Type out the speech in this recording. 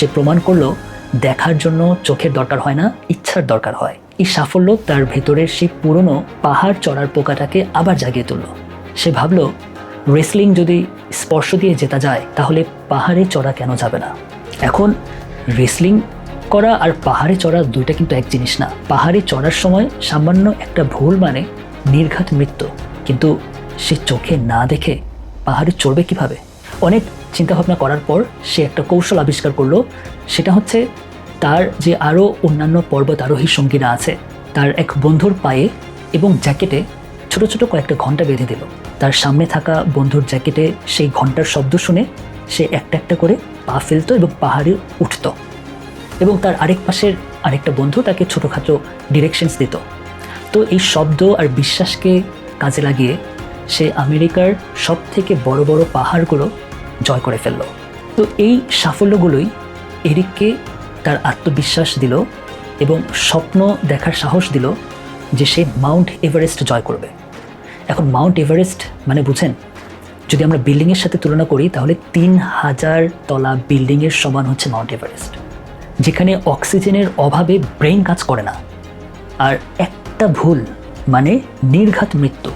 সে প্রমাণ করল, দেখার জন্য চোখের দরকার হয় না, ইচ্ছার দরকার হয়। এই সাফল্য তার ভেতরের সেই পুরনো পাহাড় চড়ার পোকাটাকে আবার জাগিয়ে তুলল। সে ভাবলো, রেসলিং যদি স্পর্শ দিয়ে জেতা যায়, তাহলে পাহাড়ে চড়া কেন যাবে না? এখন রেসলিং করা আর পাহাড়ে চড়া দুইটা কিন্তু এক জিনিস না। পাহাড়ে চড়ার সময় সামান্য একটা ভুল মানে নির্ঘাত মৃত্যু। কিন্তু সে চোখে না দেখে পাহাড়ে চড়বে কীভাবে? অনেক চিন্তাভাবনা করার পর সে একটা কৌশল আবিষ্কার করল। সেটা হচ্ছে তার যে আরও অন্যান্য পর্বত আরোহী সঙ্গীরা আছে, তার এক বন্ধুর পায়ে এবং জ্যাকেটে ছোট ছোট কয়েকটা ঘণ্টা বেঁধে দিল। তার সামনে থাকা বন্ধুর জ্যাকেটে সেই ঘণ্টার শব্দ শুনে সে একটা একটা করে পা ফেলতো এবং পাহাড়ে উঠতো। এবং তার আরেক পাশের আরেকটা বন্ধু তাকে ছোটোখাটো ডিরেকশনস দিত। তো এই শব্দ আর বিশ্বাসকে কাজে লাগিয়ে সে আমেরিকার সব থেকে বড় বড় পাহাড়গুলো জয় করে ফেলল। তো এই সাফল্যগুলোই এরিককে তার আত্মবিশ্বাস দিল এবং স্বপ্ন দেখার সাহস দিল যে সে মাউন্ট এভারেস্ট জয় করবে। এখন মাউন্ট এভারেস্ট মানে বুঝেন, যদি আমরা বিল্ডিংয়ের সাথে তুলনা করি, তাহলে তিন হাজার তলা বিল্ডিংয়ের সমান হচ্ছে মাউন্ট এভারেস্ট, যেখানে অক্সিজেনের অভাবে ব্রেন কাজ করে না। আর একটা ভুল মানে নির্ঘাত মৃত্যু।